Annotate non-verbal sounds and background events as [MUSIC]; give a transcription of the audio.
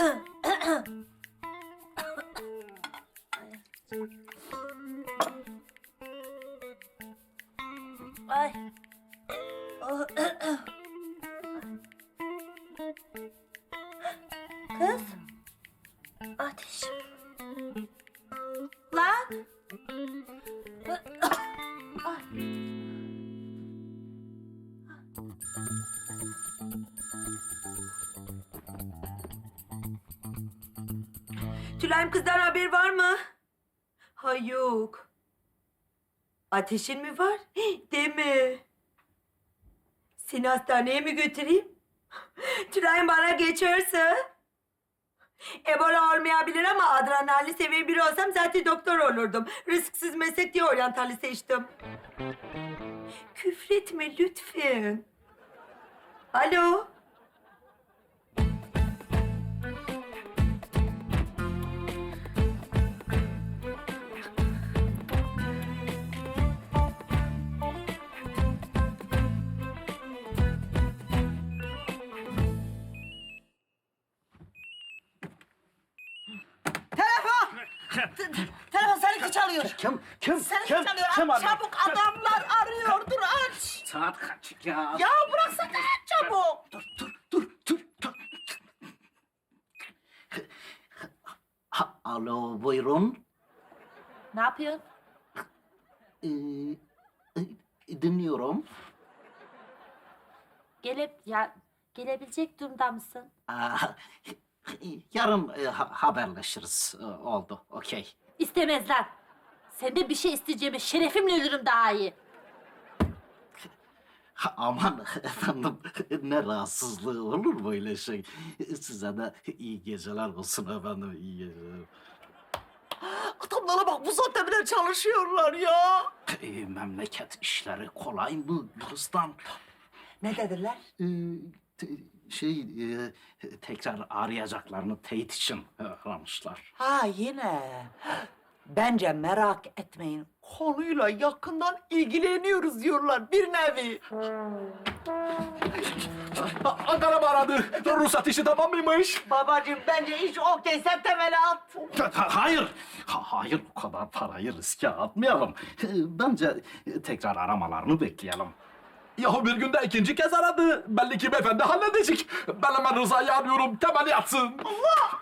Ay. Oh. Kız. Ateş. Lan. Ay. Tülay'ım kızdan haber var mı? Ha yok. Ateşin mi var? Hih, Deme. Seni hastaneye mi götüreyim? [LAUGHS] Tülay'ım bana geçerse. Ebola olmayabilir ama adrenalin seviye biri olsam zaten doktor olurdum. Risksiz meslek diye oryantali seçtim. Küfretme lütfen. Alo. Telefon seninki çalıyor. Kim? Kim? Seninki kim? çalıyor. Kim arıyor? çabuk adamlar arıyor. Dur aç. Saat kaç ya? Ya bıraksana çabuk. Dur, dur, dur, dur, dur. Alo, buyurun. Ne yapıyorsun? Ee, e, dinliyorum. Gelip ya gelebilecek durumda mısın? Aa, yarın e, ha- haberleşiriz. Ee, oldu, okey. İstemezler. Senden bir şey isteyeceğime şerefimle ölürüm daha iyi. Ha, aman [LAUGHS] efendim, ne rahatsızlığı olur böyle şey. Size de iyi geceler olsun efendim, iyi geceler. Adamlara bak bu saatte bile çalışıyorlar ya. Ee, memleket işleri kolay mı Gülistan? Ne dediler? Ee, te- şey, e, tekrar arayacaklarını teyit için aramışlar. Ha yine. Bence merak etmeyin. Konuyla yakından ilgileniyoruz diyorlar bir nevi. Ankara mı aradı? Ruhsat işi tamam mıymış? Babacığım bence iş okey sen temeli at. Ha- Hayır, ha- hayır bu kadar parayı riske atmayalım. Bence tekrar aramalarını bekleyelim. Yahu bir günde ikinci kez aradı. Belli ki beyefendi halledecek. Ben hemen Rıza'yı arıyorum. Temel yatsın. Allah!